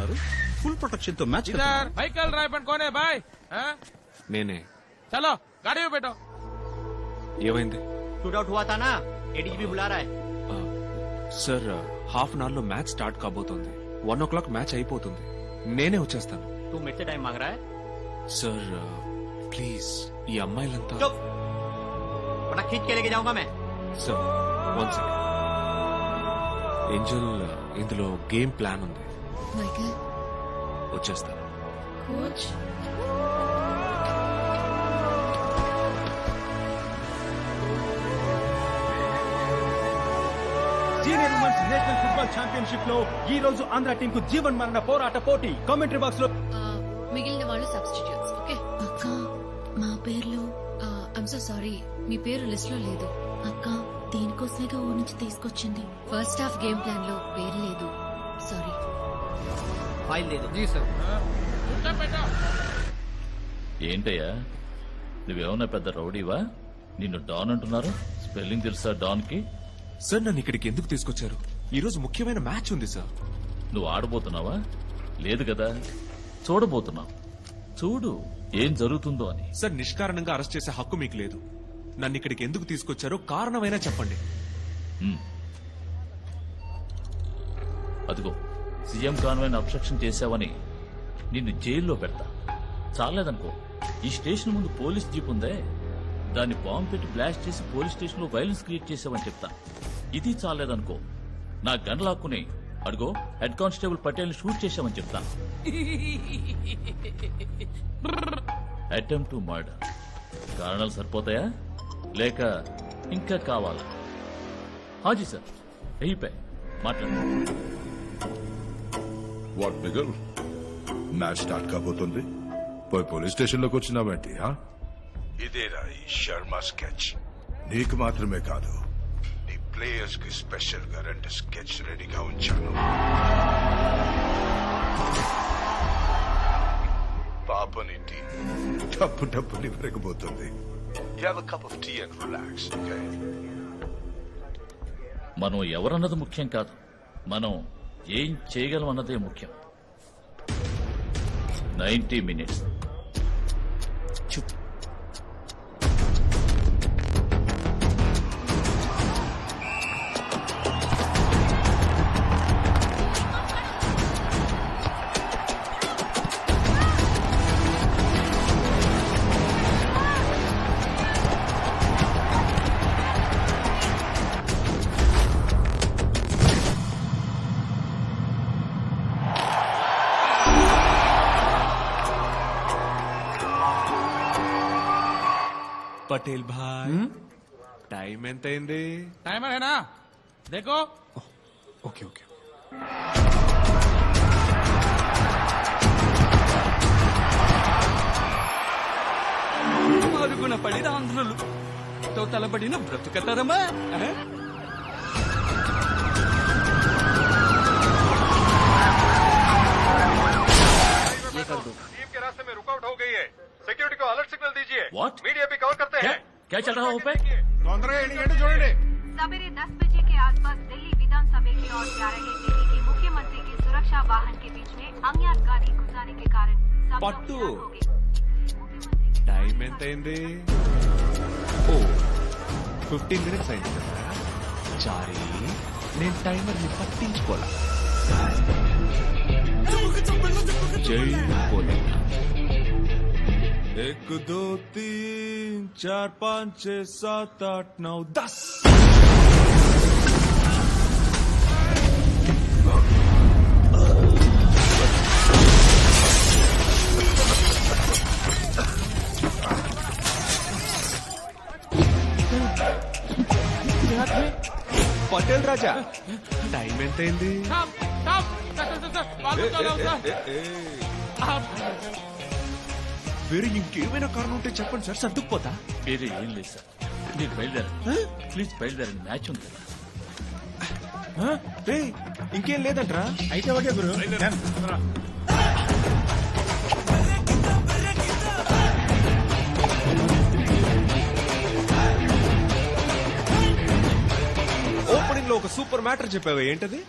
కనిపిస్తున్నారు ఫుల్ ప్రొటెక్షన్తో match Michael Roy కోనే బాయ్. నేనే. చలో గాడి పెట్టో. ఏమైంది? షూట్అవుట్ హువా తానా? ADGP Roy sir half an అవర్లో మ్యాచ్ స్టార్ట్ కాబోతుంది. వన్ ఓ క్లాక్ మ్యాచ్ అయిపోతుంది. నేనే వచ్చేస్తాను. తూ మినిట్స్ టైం మాగరా సార్ ప్లీజ్ ఈ అమ్మాయిలంతా మన కిట్ కెళ్ళకి జావుగా మే. Sir one second. ఏంజల్ ఇందులో గేమ్ ప్లాన్ ఉంది. మైకేల్ వచ్చేస్తాను coach senior women's national football ఛాంపియన్షిప్లో ఈ రోజు ఆంధ్ర టీం కు జీవన్ మరణ పోరాట పోటీ. కామెంటరీ బాక్స్లో మిగిలిన వాళ్ళు సబ్స్టిట్యూట్స్ ఓకే అక్క మా పేర్లు? ఐమ్ సో సారీ మీ పేరు లిస్ట్లో లేదు. అక్క దీనికోసమేగా ఊరి నుంచి తీసుకొచ్చింది. ఫస్ట్ హాఫ్ గేమ్ ప్లాన్లో పేరు లేదు. సారీ फाइल दे दो जी सर चुपचाप बैठो ఏంటయ్యా నువ్వేమన్నా పెద్ద రౌడీవా నిన్ను డాన్ అంటున్నారు స్పెల్లింగ్ తెలుసా డాన్ కి సార్ నన్ను ఇక్కడికి ఎందుకు తీసుకొచ్చారు ఈ రోజు ముఖ్యమైన మ్యాచ్ ఉంది సార్ నువ్వు ఆడబోతున్నావా లేదు కదా చూడబోతున్నావు చూడు ఏం జరుగుతుందో అని సార్ నిష్కారణంగా అరెస్ట్ చేసే హక్కు మీకు లేదు నన్ను ఇక్కడికి ఎందుకు తీసుకొచ్చారో కారణమైనా చెప్పండి అదిగో సీఎం కాన్వెన్ అబ్స్ట్రక్షన్ చేశావని నిన్ను జైల్లో పెడతా. చాలేదనుకో ఈ స్టేషన్ ముందు పోలీస్ జీప్ ఉందే. దాన్ని బాంబు పెట్టి బ్లాస్ట్ చేసి పోలీస్ స్టేషన్లో వైలెన్స్ క్రియేట్ చేసావని చెప్తా. ఇది చాలేదనుకో నా గన్ లాక్కుని అడుగో హెడ్ కానిస్టేబుల్ పటేల్ షూట్ చేశామని చెప్తా. Attempt to murder. కారణాలు సరిపోతాయా? లేక ఇంకా కావాలా? హాజీ సార్ అయిపోయి మాట్లాడు. వాట్ మిగల్ మ్యాచ్ స్టార్ట్ కాబోతుంది. పోయి పోలీస్ స్టేషన్లోకి వచ్చినావేంటి ఆ? ఇదేరా ఈ శర్మ స్కెచ్. నీకు మాత్రమే కాదు. నీ ప్లేయర్స్కి స్పెషల్గా రెండు స్కెచ్ రెడీగా ఉంచాను. పాపని టీ. టప్పు టప్పుని పెరగబోతుంది మనం ఎవరన్నది ముఖ్యం కాదు. మనం ఏం చేయగలం అన్నదే ముఖ్యం. Ninety minutes. పటేల్ భాయ్ టైం ఎంత అయింది टाइमर है ना देखो ఓకే ఓకే మరుగున పడిన ఆంధ్రులు తో తలబడిన బ్రతుకతరమా వాట్ क्या चल रहा है ऊपर తొందరగా ఏంటి చూడండి सवेरे 10 बजे के आसपास दिल्ली विधानसभा की ओर जा रहे दिल्ली के मुख्यमंत्री के सुरक्षा वाहन के बीच में अज्ञात गाड़ी घुसाने के कारण सब लोग पट्टू। हैरान हो गए। मुख्यमंत्री టైం ఎంత అయింది ఓ ఫిఫ్టీన్ మినిట్స్ అయింది కదా చారీ నేను టైమర్ ని పట్టించుకోలా జై పోలే एक दो तीन चार पाँच छह सात आठ नौ दस పటేల్ రాజా టైం ఎంత వేరే ఇంకేమైనా కారణం ఉంటే చెప్పండి సార్. సర్దుకుపోతా? వేరే ఏం లేదు సార్. మీరు బయలుదేరండి. ప్లీజ్ బయలుదేరండి. మ్యాచ్ ఉంది కదా. రే ఇంకేం లేదంట్రా? అయితే ఓకే గురు. ఓపెనింగ్లో ఒక సూపర్ మ్యాటర్ చెప్పావు? ఏంటది?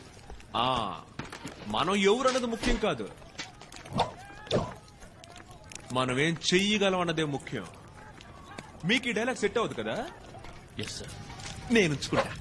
ఆ మనం ఎవరు అన్నది ముఖ్యం కాదు. మనం ఏం చెయ్యగలం అన్నదే ముఖ్యం. మీకు ఈ డైలాగ్ సెట్ అవ్వదు కదా? ఎస్ సార్ నేను ఉంచుకుంటా.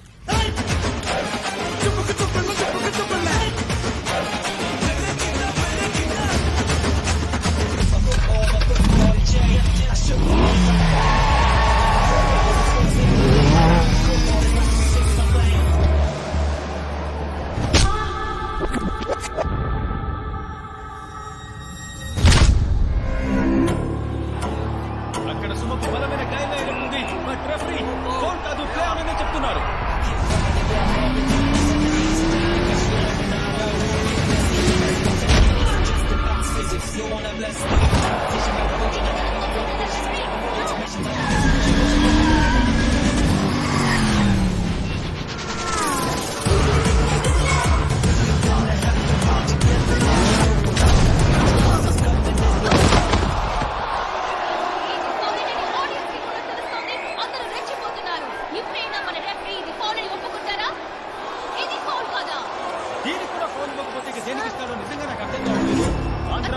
ఫోన్ ఇవ్వకపోతే ఇక దేనికి ఇస్తాడో నిజంగా నాకు అర్థం కావట్లేదు. ఆంధ్ర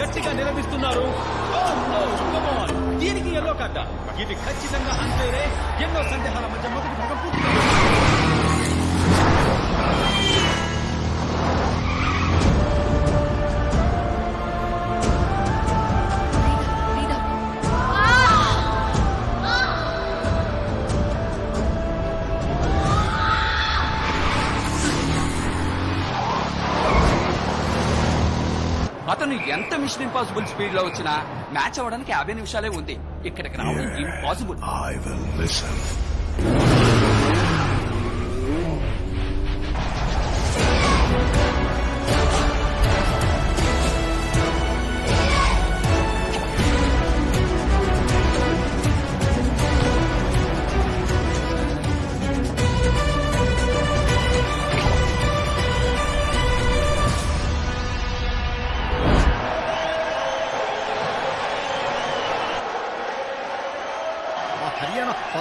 గట్టిగా నిలబిస్తున్నారు దీనికి ఎల్లో కార్డ ఇది ఖచ్చితంగా అంతేరే ఎన్నో సందేహాల మధ్య మొదటి భాగం పూర్తి మిషన్ ఇంపాసిబుల్ స్పీడ్లో వచ్చినా మ్యాచ్ అవ్వడానికి యాభై నిమిషాలే ఉంది. ఇక్కడికి రావడం ఇంపాసిబుల్ ఐ విల్ లిసన్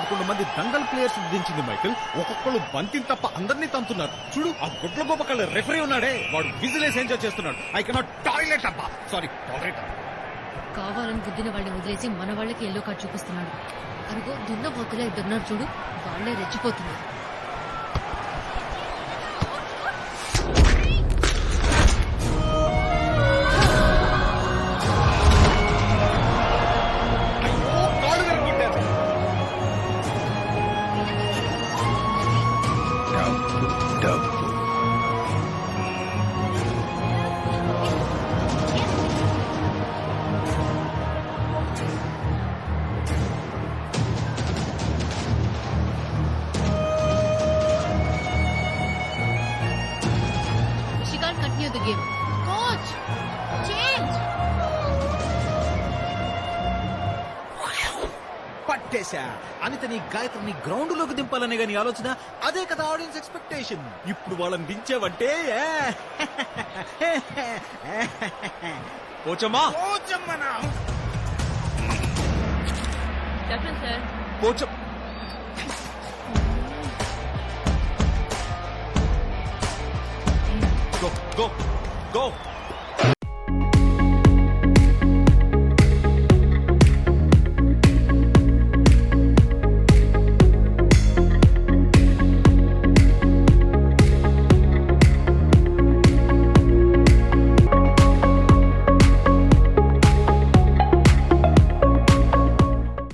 పదకొండు మంది దంగల్ ప్లేయర్స్ దించింది మైకిల్. ఒక్కొక్కరు బంతిని తప్ప అందరినీ తంతున్నారు. చూడు ఆ గుడ్ల గొప్ప కళ్ళ రెఫరీ ఉన్నాడే. వాడు బిజినెస్ ఎంజాయ్ చేస్తున్నాడు. ఐ కెనాట్ టాయిలెట్ అబ్బా. సారీ టాయిలెట్ కావాలని గుద్దిన వాళ్ళని వదిలేసి మన వాళ్ళకి ఎల్లో కార్డ్ చూపిస్తున్నాడు. అరుగో దున్న పోతులే ఇద్దరున్నారు చూడు. వాళ్ళే రెచ్చిపోతున్నారు. Coach, change. పట్టేశా. అనితని గాయత్రిని గ్రౌండ్లోకి దింపాలనే గాని ఆలోచన? అదే కదా ఆడియన్స్ ఎక్స్పెక్టేషన్. ఇప్పుడు వాళ్ళని దించావంటే కోచమ్మా కోచమ్మనా చెప్పండి సార్. కోచం go, go. 进攻